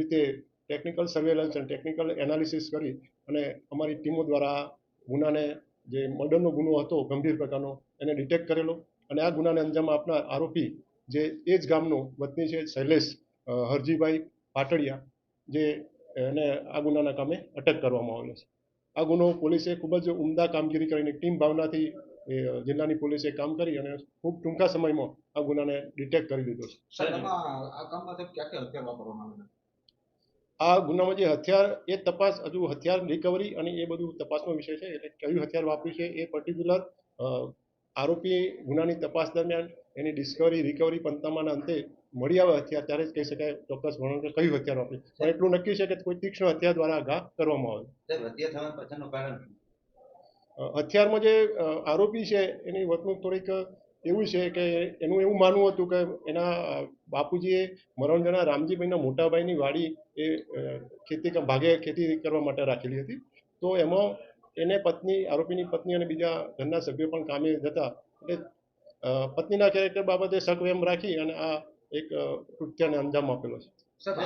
રીતે technical surveillance અને technical analysis કરી અને અમારી ટીમો દ્વારા ગુનાને જે મર્ડરનો ગુનો હતો ગંભીર પ્રકારનો એને ડિટેક્ટ કરેલો અને આ ગુનાને અંજામ આપનાર આરોપી જે એ જ ગામનો વતની છે શૈલેષ હરજીભાઈ પાટડિયા જે એને આ ગુનાના કામે અટક કરવામાં આવેલો છે. આ ગુનો પોલીસે ખૂબ જ ઉમદા કામગીરી કરીને ટીમ ભાવનાથી જિલ્લાની પોલીસે કામ કરી અને ખૂબ ટૂંકા સમયમાં આ ગુનાને ડિટેક્ટ કરી લીધો છે. આ ગુનામાં જે હથિયાર એ તપાસ હજુ હથિયાર રિકવરી અને એ બધું તપાસનો વિષય છે. એટલે કયું હથિયાર વાપર્યું છે એ પર્ટિક્યુલર આરોપી ગુનાની તપાસ દરમિયાન એની ડિસ્કવરી રિકવરી પંતામાના અંતે મળી આવે હથિયાર ત્યારે જ કહી શકાય ચોક્કસ વર્ણન કે કયું હથિયાર વાપર્યું. પણ એટલું નક્કી છે કે કોઈ તીક્ષ્ણ હથિયાર દ્વારા ઘા કરવામાં આવે. હથિયારમાં જે આરોપી છે એની વર્તણૂક થોડીક એવું છે કે એનું એવું માનવું હતું કે એના બાપુજીએ મરણજના રામજીભાઈના મોટાભાઈની વાડી એ ખેતી ભાગે ખેતી કરવા માટે રાખેલી હતી. તો એમાં એને પત્ની, આરોપીની પત્ની અને બીજા ઘરના સભ્યો પણ કામે જતા એટલે પત્નીના કેરેક્ટર બાબતે શક એમ રાખી અને આ એક કૃત્યને અંજામ આપેલો છે.